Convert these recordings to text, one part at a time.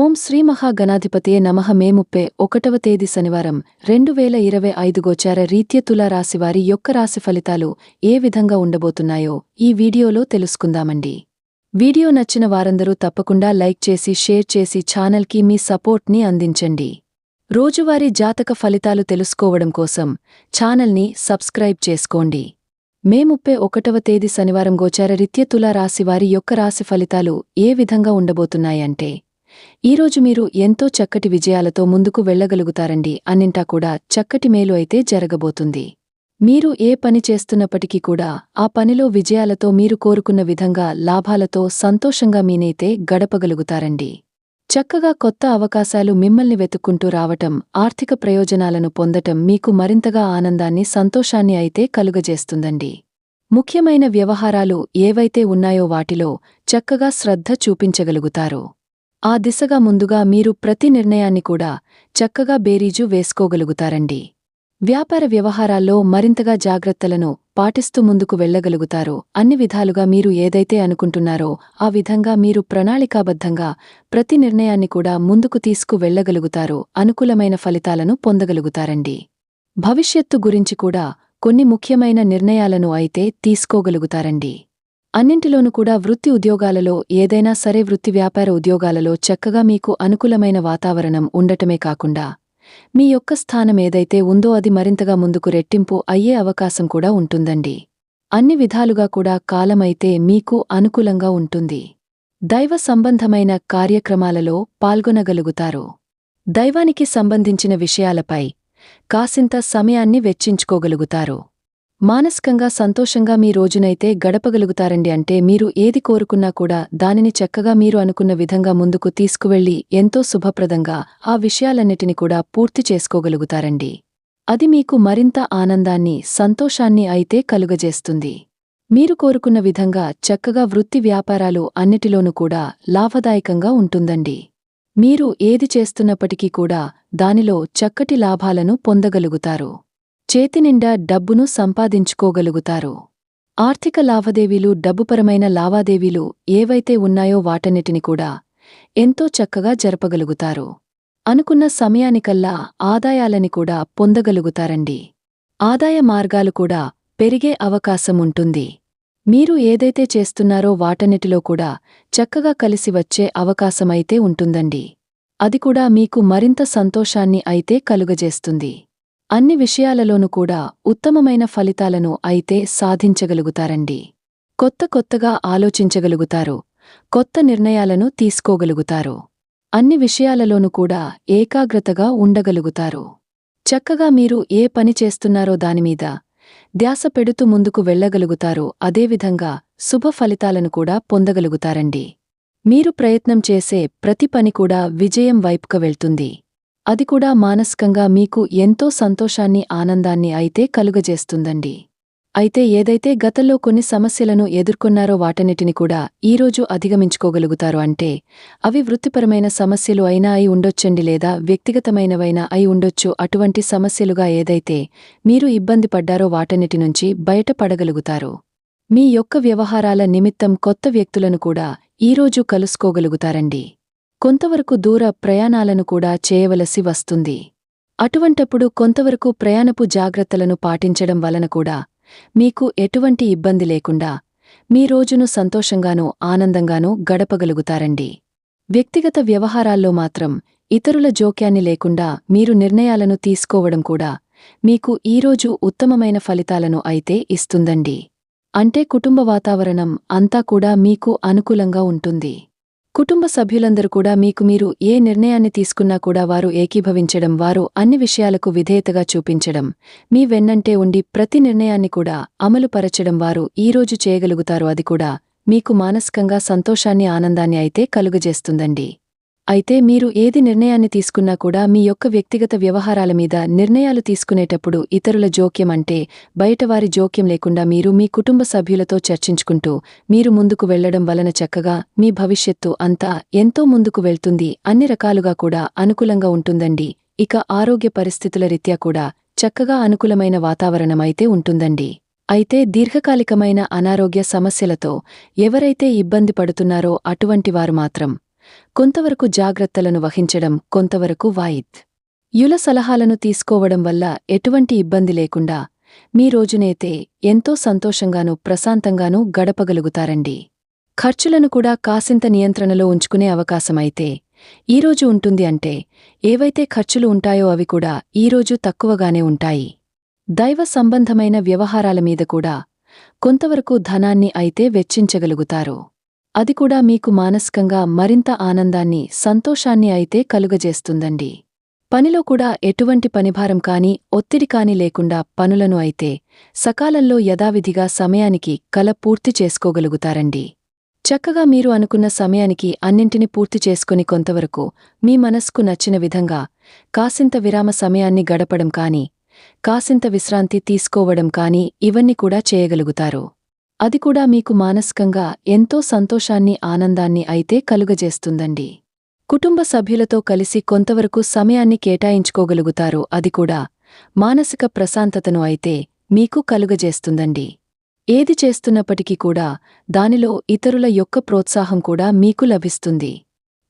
ఓం శ్రీ మహాగణాధిపతియే నమః. మే ముప్పై ఒకటవ తేదీ శనివారం రెండు వేల ఇరవై ఐదు గోచార రీత్య తులారాశివారి యొక్క రాశి ఫలితాలు ఏ విధంగా ఉండబోతున్నాయో ఈ వీడియోలో తెలుసుకుందామండి. వీడియో నచ్చిన వారందరూ తప్పకుండా లైక్ చేసి షేర్ చేసి ఛానల్కి మీ సపోర్ట్ని అందించండి. రోజువారీ జాతక ఫలితాలు తెలుసుకోవడం కోసం ఛానల్ని సబ్స్క్రైబ్ చేసుకోండి. మే ముప్పై ఒకటవ తేదీ శనివారం గోచార రీత్య తులారాశివారి యొక్క రాశి ఫలితాలు ఏ విధంగా ఉండబోతున్నాయంటే ఈరోజు మీరు ఎంతో చక్కటి విజయాలతో ముందుకు వెళ్ళగలుగుతారండి అన్నింటా కూడా చక్కటి మేలు అయితే జరగబోతుంది. మీరు ఏ పని చేస్తున్నప్పటికీ కూడా ఆ పనిలో విజయాలతో మీరు కోరుకున్న విధంగా లాభాలతో సంతోషంగా మీనైతే గడపగలుగుతారండి. చక్కగా కొత్త అవకాశాలు మిమ్మల్ని వెతుక్కుంటూ రావటం ఆర్థిక ప్రయోజనాలను పొందటం మీకు మరింతగా ఆనందాన్ని సంతోషాన్ని అయితే కలుగజేస్తుందండి. ముఖ్యమైన వ్యవహారాలు ఏవైతే ఉన్నాయో వాటిలో చక్కగా శ్రద్ధ చూపించగలుగుతారు. ఆ దిశగా ముందుగా మీరు ప్రతి నిర్ణయాన్ని కూడా చక్కగా బేరీజు వేసుకోగలుగుతారండి. వ్యాపార వ్యవహారాల్లో మరింతగా జాగ్రత్తలను పాటిస్తూ ముందుకు వెళ్ళగలుగుతారో అన్ని విధాలుగా మీరు ఏదైతే అనుకుంటున్నారో ఆ విధంగా మీరు ప్రణాళికాబద్ధంగా ప్రతి నిర్ణయాన్ని కూడా ముందుకు తీసుకు వెళ్ళగలుగుతారో అనుకూలమైన ఫలితాలను పొందగలుగుతారండి. భవిష్యత్తు గురించి కూడా కొన్ని ముఖ్యమైన నిర్ణయాలను అయితే తీసుకోగలుగుతారండి. అన్నింటిలోనూ కూడా వృత్తి ఉద్యోగాలలో ఏదైనా సరే వృత్తి వ్యాపార ఉద్యోగాలలో చక్కగా మీకు అనుకూలమైన వాతావరణం ఉండటమే కాకుండా మీ యొక్క స్థానం ఏదైతే ఉందో అది మరింతగా ముందుకు రెట్టింపు అయ్యే అవకాశం కూడా ఉంటుందండి. అన్ని విధాలుగా కూడా కాలమైతే మీకు అనుకూలంగా ఉంటుంది. దైవ సంబంధమైన కార్యక్రమాలలో పాల్గొనగలుగుతారు. దైవానికి సంబంధించిన విషయాలపై కాసింత సమయాన్ని వెచ్చించుకోగలుగుతారు. మానసికంగా సంతోషంగా మీ రోజునైతే గడపగలుగుతారండి అంటే మీరు ఏది కోరుకున్నా కూడా దానిని చక్కగా మీరు అనుకున్న విధంగా ముందుకు తీసుకువెళ్ళి ఎంతో శుభప్రదంగా ఆ విషయాలన్నిటిని కూడా పూర్తి చేసుకోగలుగుతారండి. అది మీకు మరింత ఆనందాన్ని సంతోషాన్ని అయితే కలుగజేస్తుంది. మీరు కోరుకున్న విధంగా చక్కగా వృత్తి వ్యాపారాలు అన్నిటిలోనూ కూడా లాభదాయకంగా ఉంటుందండి. మీరు ఏది చేస్తున్నప్పటికీ కూడా దానిలో చక్కటి లాభాలను పొందగలుగుతారు. చేతినిండా డబ్బును సంపాదించుకోగలుగుతారు. ఆర్థిక లావాదేవీలు డబ్బుపరమైన లావాదేవీలు ఏవైతే ఉన్నాయో వాటన్నిటిని కూడా ఎంతో చక్కగా జరపగలుగుతారు. అనుకున్న సమయానికల్లా ఆదాయాలని కూడా పొందగలుగుతారండి. ఆదాయ మార్గాలు కూడా పెరిగే అవకాశముంటుంది మీరు ఏదైతే చేస్తున్నారో వాటన్నిటిలో కూడా చక్కగా కలిసి వచ్చే అవకాశమైతే ఉంటుందండి. అది కూడా మీకు మరింత సంతోషాన్ని అయితే కలుగజేస్తుంది. అన్ని విషయాలలోనూ కూడా ఉత్తమమైన ఫలితాలను అయితే సాధించగలుగుతారండి. కొత్త కొత్తగా ఆలోచించగలుగుతారు. కొత్త నిర్ణయాలను తీసుకోగలుగుతారు. అన్ని విషయాలలోనూ కూడా ఏకాగ్రతగా ఉండగలుగుతారు. చక్కగా మీరు ఏ పని చేస్తున్నారో దానిమీద ధ్యాస పెడుతూ ముందుకు వెళ్ళగలుగుతారో అదేవిధంగా శుభ ఫలితాలను కూడా పొందగలుగుతారండి. మీరు ప్రయత్నం చేసే ప్రతి పని కూడా విజయం వైపుక వెళ్తుంది. అది కూడా మానసికంగా మీకు ఎంతో సంతోషాన్ని ఆనందాన్ని అయితే కలుగజేస్తుందండి. అయితే ఏదైతే గతంలో కొన్ని సమస్యలను ఎదుర్కొన్నారో వాటన్నిటిని కూడా ఈరోజు అధిగమించుకోగలుగుతారు అంటే అవి వృత్తిపరమైన సమస్యలు అయినా అయి ఉండొచ్చండి లేదా వ్యక్తిగతమైనవైనా అయి ఉండొచ్చు. అటువంటి సమస్యలుగా ఏదైతే మీరు ఇబ్బంది పడ్డారో వాటన్నిటి నుంచి బయటపడగలుగుతారు. మీ యొక్క వ్యవహారాల నిమిత్తం కొత్త వ్యక్తులను కూడా ఈరోజు కలుసుకోగలుగుతారండి. కొంతవరకు దూర ప్రయాణాలను కూడా చేయవలసి వస్తుంది. అటువంటప్పుడు కొంతవరకు ప్రయాణపు జాగ్రత్తలను పాటించడం వలన కూడా మీకు ఎటువంటి ఇబ్బంది లేకుండా మీ రోజును సంతోషంగానూ ఆనందంగానూ గడపగలుగుతారండి. వ్యక్తిగత వ్యవహారాల్లో మాత్రం ఇతరుల జోక్యాన్ని లేకుండా మీరు నిర్ణయాలను తీసుకోవడం కూడా మీకు ఈరోజు ఉత్తమమైన ఫలితాలను అయితే ఇస్తుందండి. అంటే కుటుంబ వాతావరణం అంతా కూడా మీకు అనుకూలంగా ఉంటుంది. కుటుంబ సభ్యులందరూ కూడా మీకు మీరు ఏ నిర్ణయాన్ని తీసుకున్నా కూడా వారు ఏకీభవించడం వారు అన్ని విషయాలకు విధేయతగా చూపించడం మీ వెన్నంటే ఉండి ప్రతి నిర్ణయాన్ని కూడా అమలుపరచడం వారు ఈరోజు చేయగలుగుతారు. అది కూడా మీకు మానసికంగా సంతోషాన్ని ఆనందాన్ని అయితే కలుగజేస్తుందండి. అయితే మీరు ఏది నిర్ణయాన్ని తీసుకున్నా కూడా మీ యొక్క వ్యక్తిగత వ్యవహారాల మీద నిర్ణయాలు తీసుకునేటప్పుడు ఇతరుల జోక్యం అంటే బయటవారి జోక్యం లేకుండా మీరు మీ కుటుంబ సభ్యులతో చర్చించుకుంటూ మీరు ముందుకు వెళ్ళడం వలన చక్కగా మీ భవిష్యత్తు అంతా ఎంతో ముందుకు వెళ్తుంది అన్ని రకాలుగా కూడా అనుకూలంగా ఉంటుందండి. ఇక ఆరోగ్య పరిస్థితుల రీత్యా కూడా చక్కగా అనుకూలమైన వాతావరణమైతే ఉంటుందండి. అయితే దీర్ఘకాలికమైన అనారోగ్య సమస్యలతో ఎవరైతే ఇబ్బంది పడుతున్నారో అటువంటి వారు మాత్రం కొంతవరకు జాగ్రత్తలను వహించడం కొంతవరకు వాయిద్. యుల సలహాలను తీసుకోవడం వల్ల ఎటువంటి ఇబ్బంది లేకుండా మీ రోజునైతే ఎంతో సంతోషంగానూ ప్రశాంతంగానూ గడపగలుగుతారండి. ఖర్చులను కూడా కాసింత నియంత్రణలో ఉంచుకునే అవకాశమైతే ఈరోజు ఉంటుంది అంటే ఏవైతే ఖర్చులు ఉంటాయో అవి కూడా ఈరోజు తక్కువగానే ఉంటాయి. దైవ సంబంధమైన వ్యవహారాల మీద కూడా కొంతవరకు ధనాన్ని అయితే వెచ్చించగలుగుతారు. అది కూడా మీకు మానసికంగా మరింత ఆనందాన్ని సంతోషాన్ని అయితే కలుగజేస్తుందండి. పనిలో కూడా ఎటువంటి పనిభారం కాని ఒత్తిడి కాని లేకుండా పనులను అయితే సకాలంలో యథావిధిగా సమయానికి కల పూర్తి చేసుకోగలుగుతారండి. చక్కగా మీరు అనుకున్న సమయానికి అన్నింటిని పూర్తి చేసుకుని కొంతవరకు మీ మనస్కు నచ్చిన విధంగా కాసింత విరామ సమయాన్ని గడపడం కాని కాసింత విశ్రాంతి తీసుకోవడం కాని ఇవన్నీ కూడా చేయగలుగుతారు. అది కూడా మీకు మానసికంగా ఎంతో సంతోషాన్ని ఆనందాన్ని అయితే కలుగజేస్తుందండి. కుటుంబ సభ్యులతో కలిసి కొంతవరకు సమయాన్ని కేటాయించుకోగలుగుతారు అది కూడా మానసిక ప్రశాంతతను అయితే మీకు కలుగజేస్తుందండి. ఏది చేస్తున్నప్పటికీ కూడా దానిలో ఇతరుల యొక్క ప్రోత్సాహం కూడా మీకు లభిస్తుంది.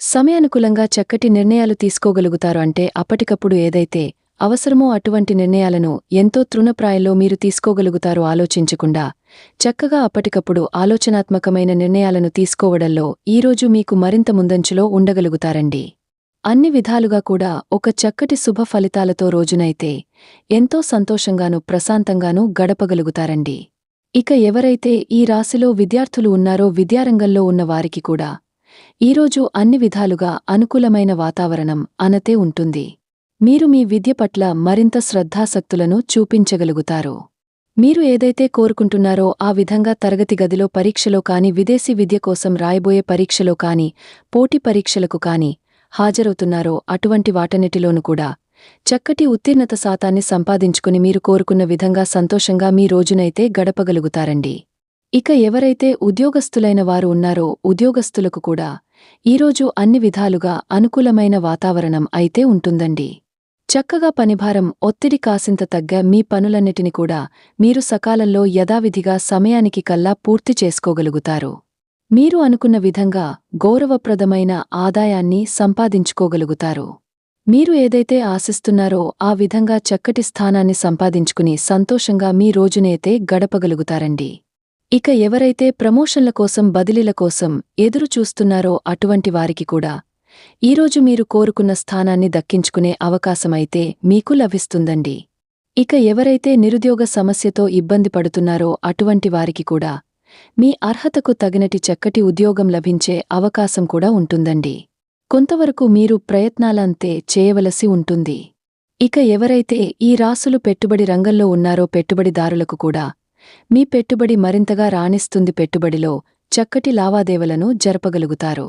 సమయానుకూలంగా చక్కటి నిర్ణయాలు తీసుకోగలుగుతారు అంటే అప్పటికప్పుడు ఏదైతే అవసరమో అటువంటి నిర్ణయాలను ఎంతో తృణప్రాయంలో మీరు తీసుకోగలుగుతారో ఆలోచించకుండా చక్కగా అప్పటికప్పుడు ఆలోచనాత్మకమైన నిర్ణయాలను తీసుకోవడంలో ఈరోజు మీకు మరింత ముందంచులో ఉండగలుగుతారండి. అన్ని విధాలుగా కూడా ఒక చక్కటి శుభ ఫలితాలతో రోజునైతే ఎంతో సంతోషంగానూ ప్రశాంతంగానూ గడపగలుగుతారండి. ఇక ఎవరైతే ఈ రాశిలో విద్యార్థులు ఉన్నారో విద్యారంగంలో ఉన్నవారికి కూడా ఈరోజు అన్ని విధాలుగా అనుకూలమైన వాతావరణం అనతే ఉంటుంది. మీరు మీ విద్య పట్ల మరింత శ్రద్ధాసక్తులను చూపించగలుగుతారు. మీరు ఏదైతే కోరుకుంటున్నారో ఆ విధంగా తరగతి గదిలో పరీక్షలో కాని విదేశీ విద్య కోసం రాయబోయే పరీక్షలో కాని పోటీ పరీక్షలకు కాని హాజరవుతున్నారో అటువంటి వాటన్నిటిలోనూ కూడా చక్కటి ఉత్తీర్ణత శాతాన్ని సంపాదించుకుని మీరు కోరుకున్న విధంగా సంతోషంగా మీ రోజునైతే గడపగలుగుతారండి. ఇక ఎవరైతే ఉద్యోగస్తులైన వారు ఉన్నారో ఉద్యోగస్తులకు కూడా ఈరోజు అన్ని విధాలుగా అనుకూలమైన వాతావరణం అయితే ఉంటుందండి. చక్కగా పనిభారం ఒత్తిడి కాసింత తగ్గ మీ పనులన్నిటిని కూడా మీరు సకాలంలో యథావిధిగా సమయానికి కల్లా పూర్తి చేసుకోగలుగుతారు. మీరు అనుకున్న విధంగా గౌరవప్రదమైన ఆదాయాన్ని సంపాదించుకోగలుగుతారు. మీరు ఏదైతే ఆశిస్తున్నారో ఆ విధంగా చక్కటి స్థానాన్ని సంపాదించుకుని సంతోషంగా మీ రోజునైతే గడపగలుగుతారండి. ఇక ఎవరైతే ప్రమోషన్ల కోసం బదిలీల కోసం ఎదురుచూస్తున్నారో అటువంటి వారికి కూడా ఈరోజు మీరు కోరుకున్న స్థానాన్ని దక్కించుకునే అవకాశమైతే మీకు లభిస్తుందండి. ఇక ఎవరైతే నిరుద్యోగ సమస్యతో ఇబ్బంది పడుతున్నారో అటువంటి వారికి కూడా మీ అర్హతకు తగినటి చక్కటి ఉద్యోగం లభించే అవకాశం కూడా ఉంటుందండి. కొంతవరకు మీరు ప్రయత్నాలంతే చేయవలసి ఉంటుంది. ఇక ఎవరైతే ఈ రాసులు పెట్టుబడి రంగంలో ఉన్నారో పెట్టుబడిదారులకు కూడా మీ పెట్టుబడి మరింతగా రాణిస్తుంది పెట్టుబడిలో చక్కటి లావాదేవలను జరపగలుగుతారు.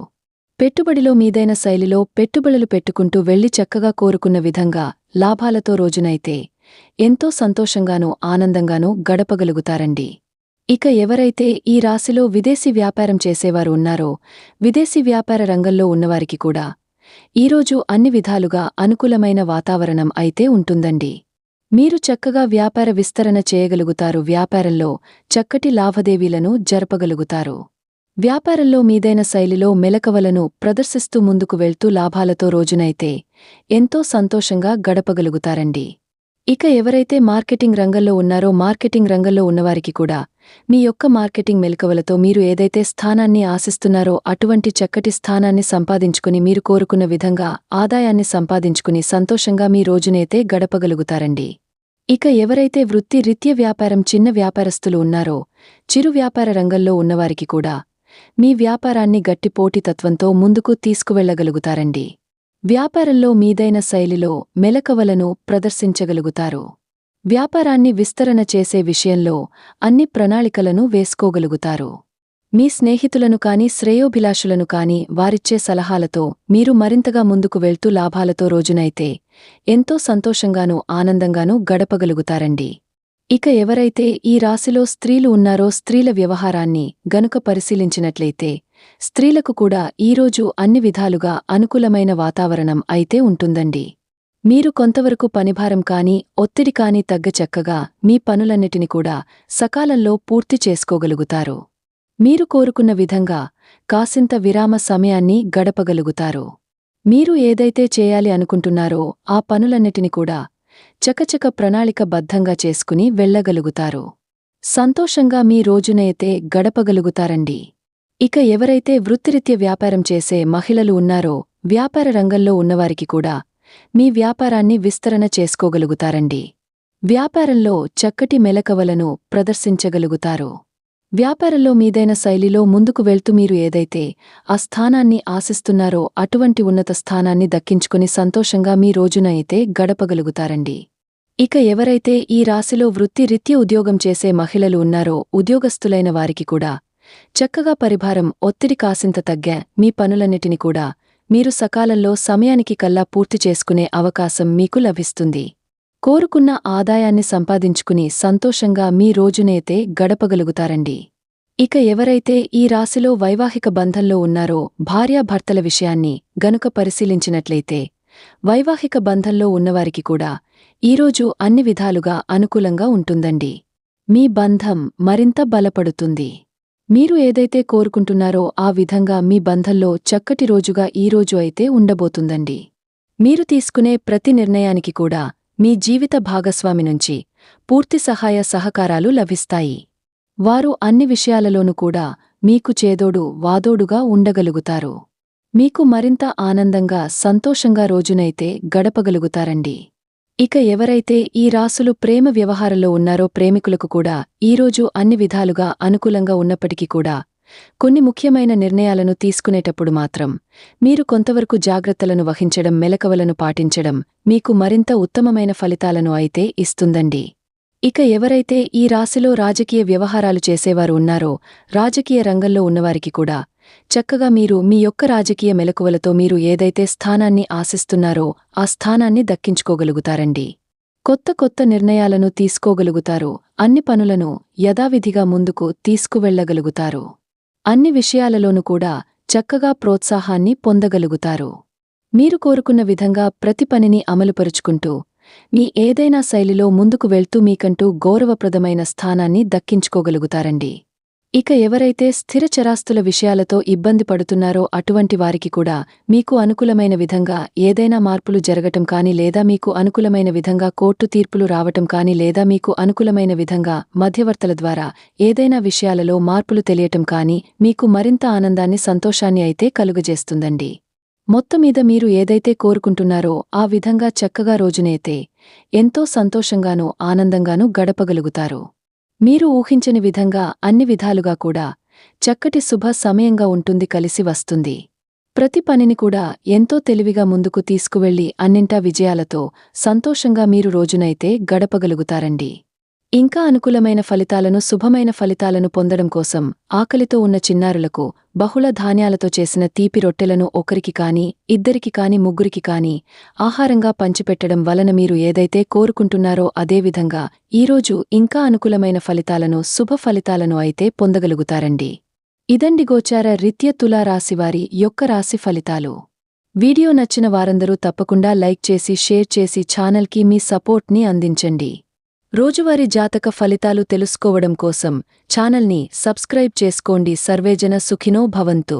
పెట్టుబడిలో మీదైన శైలిలో పెట్టుబడులు పెట్టుకుంటూ వెళ్ళి చక్కగా కోరుకున్న విధంగా లాభాలతో రోజునైతే ఎంతో సంతోషంగానూ ఆనందంగానూ గడపగలుగుతారండి. ఇక ఎవరైతే ఈ రాశిలో విదేశీ వ్యాపారం చేసేవారు ఉన్నారో విదేశీ వ్యాపార రంగంలో ఉన్నవారికి కూడా ఈరోజు అన్ని విధాలుగా అనుకూలమైన వాతావరణం అయితే ఉంటుందండి. మీరు చక్కగా వ్యాపార విస్తరణ చేయగలుగుతారు వ్యాపారంలో చక్కటి లాభదేవీలను జరపగలుగుతారు. వ్యాపారంలో మీదైన శైలిలో మెలకవలను ప్రదర్శిస్తూ ముందుకు వెళ్తూ లాభాలతో రోజునైతే ఎంతో సంతోషంగా గడపగలుగుతారండి. ఇక ఎవరైతే మార్కెటింగ్ రంగంలో ఉన్నారో మార్కెటింగ్ రంగంలో ఉన్నవారికి కూడా మీ యొక్క మార్కెటింగ్ మెలకువలతో మీరు ఏదైతే స్థానాన్ని ఆశిస్తున్నారో అటువంటి చక్కటి స్థానాన్ని సంపాదించుకుని మీరు కోరుకున్న విధంగా ఆదాయాన్ని సంపాదించుకుని సంతోషంగా మీ రోజునైతే గడపగలుగుతారండి. ఇక ఎవరైతే వృత్తి రీత్య వ్యాపారం చిన్న వ్యాపారస్తులు ఉన్నారో చిరు వ్యాపార రంగంలో ఉన్నవారికి కూడా మీ వ్యాపారాన్ని గట్టి పోటీతత్వంతో ముందుకు తీసుకువెళ్ళగలుగుతారండి వ్యాపారంలో మీదైన శైలిలో మెలకవలను ప్రదర్శించగలుగుతారు. వ్యాపారాన్ని విస్తరణ చేసే విషయంలో అన్ని ప్రణాళికలను వేసుకోగలుగుతారు. మీ స్నేహితులను కాని శ్రేయోభిలాషులను కాని వారిచ్చే సలహాలతో మీరు మరింతగా ముందుకు వెళ్తూ లాభాలతో రోజునైతే ఎంతో సంతోషంగానూ ఆనందంగానూ గడపగలుగుతారండి. ఇక ఎవరైతే ఈ రాశిలో స్త్రీలు ఉన్నారో స్త్రీల వ్యవహారాన్ని గనుక పరిశీలించినట్లయితే స్త్రీలకు కూడా ఈరోజు అన్ని విధాలుగా అనుకూలమైన వాతావరణం అయితే ఉంటుందండి. మీరు కొంతవరకు పనిభారం కాని ఒత్తిడి కాని తగ్గ చక్కగా మీ పనులన్నిటిని కూడా సకాలంలో పూర్తి చేసుకోగలుగుతారు. మీరు కోరుకున్న విధంగా కాసింత విరామ సమయాన్ని గడపగలుగుతారు. మీరు ఏదైతే చేయాలి అనుకుంటున్నారో ఆ పనులన్నిటిని కూడా చకచక ప్రణాళికబద్ధంగా చేసుకుని వెళ్ళగలుగుతారు. సంతోషంగా మీ రోజునైతే గడపగలుగుతారండి. ఇక ఎవరైతే వృత్తిరీత్య వ్యాపారం చేసే మహిళలు ఉన్నారో వ్యాపార రంగంలో ఉన్నవారికి కూడా మీ వ్యాపారాన్ని విస్తరణ చేసుకోగలుగుతారండి. వ్యాపారంలో చక్కటి మెలకవలను ప్రదర్శించగలుగుతారు. వ్యాపారంలో మీదైన శైలిలో ముందుకు వెళ్తూ మీరు ఏదైతే ఆ స్థానాన్ని ఆశిస్తున్నారో అటువంటి ఉన్నత స్థానాన్ని దక్కించుకుని సంతోషంగా మీ రోజున అయితే గడపగలుగుతారండి. ఇక ఎవరైతే ఈ రాశిలో వృత్తిరీత్య ఉద్యోగం చేసే మహిళలు ఉన్నారో ఉద్యోగస్తులైన వారికి కూడా చక్కగా పరిభారం ఒత్తిడి కాసింత తగ్గా మీ పనులన్నిటిని కూడా మీరు సకాలంలో సమయానికి కల్లా పూర్తి చేసుకునే అవకాశం మీకు లభిస్తుంది. కోరుకున్న ఆదాయాన్ని సంపాదించుకుని సంతోషంగా మీ రోజునైతే గడపగలుగుతారండి. ఇక ఎవరైతే ఈ రాశిలో వైవాహిక బంధంలో ఉన్నారో భార్యాభర్తల విషయాన్ని గనుక పరిశీలించినట్లయితే వైవాహిక బంధంలో ఉన్నవారికి కూడా ఈరోజు అన్ని విధాలుగా అనుకూలంగా ఉంటుందండి. మీ బంధం మరింత బలపడుతుంది. మీరు ఏదైతే కోరుకుంటున్నారో ఆ విధంగా మీ బంధంలో చక్కటి రోజుగా ఈరోజు అయితే ఉండబోతుందండి. మీరు తీసుకునే ప్రతి నిర్ణయానికి కూడా మీ జీవిత భాగస్వామి నుంచి పూర్తి సహాయ సహకారాలు లభిస్తాయి. వారు అన్ని విషయాలలోనూ కూడా మీకు చేదోడు వాదోడుగా ఉండగలుగుతారు. మీకు మరింత ఆనందంగా సంతోషంగా రోజునైతే గడపగలుగుతారండి. ఇక ఎవరైతే ఈ రాసులు ప్రేమ వ్యవహారంలో ఉన్నారో ప్రేమికులకు కూడా ఈరోజు అన్ని విధాలుగా అనుకూలంగా ఉన్నప్పటికీ కూడా కొన్ని ముఖ్యమైన నిర్ణయాలను తీసుకునేటప్పుడు మాత్రం మీరు కొంతవరకు జాగ్రత్తలను వహించడం మెలకవలను పాటించడం మీకు మరింత ఉత్తమమైన ఫలితాలను అయితే ఇస్తుందండి. ఇక ఎవరైతే ఈ రాశిలో రాజకీయ వ్యవహారాలు చేసేవారు ఉన్నారో రాజకీయ రంగంలో ఉన్నవారికి కూడా చక్కగా మీరు మీ యొక్క రాజకీయ మెలకువలతో మీరు ఏదైతే స్థానాన్ని ఆశిస్తున్నారో ఆ స్థానాన్ని దక్కించుకోగలుగుతారండి. కొత్త కొత్త నిర్ణయాలను తీసుకోగలుగుతారు అన్ని పనులను యథావిధిగా ముందుకు తీసుకువెళ్ళగలుగుతారు అన్ని విషయాలలోనూ కూడా చక్కగా ప్రోత్సాహాన్ని పొందగలుగుతారు. మీరు కోరుకున్న విధంగా ప్రతి పనిని అమలుపరుచుకుంటూ మీ ఏదైనా శైలిలో ముందుకు వెళ్తూ మీకంటూ గౌరవప్రదమైన స్థానాన్ని దక్కించుకోగలుగుతారండి. ఇక ఎవరైతే స్థిర చరాస్తుల విషయాలతో ఇబ్బంది పడుతున్నారో అటువంటి వారికి కూడా మీకు అనుకూలమైన విధంగా ఏదైనా మార్పులు జరగటం కాని లేదా మీకు అనుకూలమైన విధంగా కోర్టు తీర్పులు రావటం కాని లేదా మీకు అనుకూలమైన విధంగా మధ్యవర్తల ద్వారా ఏదైనా విషయాలలో మార్పులు తెలియటం కాని మీకు మరింత ఆనందాన్ని సంతోషాన్ని అయితే కలుగజేస్తుందండి. మొత్తమీద మీరు ఏదైతే కోరుకుంటున్నారో ఆ విధంగా చక్కగా రోజునైతే ఎంతో సంతోషంగానూ ఆనందంగానూ గడపగలుగుతారు. మీరు ఊహించని విధంగా అన్ని విధాలుగా కూడా చక్కటి శుభ సమయంగా ఉంటుంది కలిసి వస్తుంది. ప్రతి పనిని కూడా ఎంతో తెలివిగా ముందుకు తీసుకువెళ్ళి అన్నింటా విజయాలతో సంతోషంగా మీరు రోజునైతే గడపగలుగుతారండి. ఇంకా అనుకూలమైన ఫలితాలను శుభమైన ఫలితాలను పొందడం కోసం ఆకలితో ఉన్న చిన్నారులకు బహుళ ధాన్యాలతో చేసిన తీపి రొట్టెలను ఒకరికి కాని ఇద్దరికి కాని ముగ్గురికి కాని ఆహారంగా పంచిపెట్టడం వలన మీరు ఏదైతే కోరుకుంటున్నారో అదేవిధంగా ఈరోజు ఇంకా అనుకూలమైన ఫలితాలను శుభ ఫలితాలను అయితే పొందగలుగుతారండి. ఇదండి గోచార రిత్య తులారాశివారి యొక్క రాశి ఫలితాలు. వీడియో నచ్చిన వారందరూ తప్పకుండా లైక్ చేసి షేర్ చేసి ఛానల్కి మీ సపోర్ట్ని అందించండి. రోజువారీ జాతక ఫలితాలు తెలుసుకోవడం కోసం ఛానల్ని సబ్స్క్రైబ్ చేసుకోండి. సర్వేజన సుఖినో భవంతు.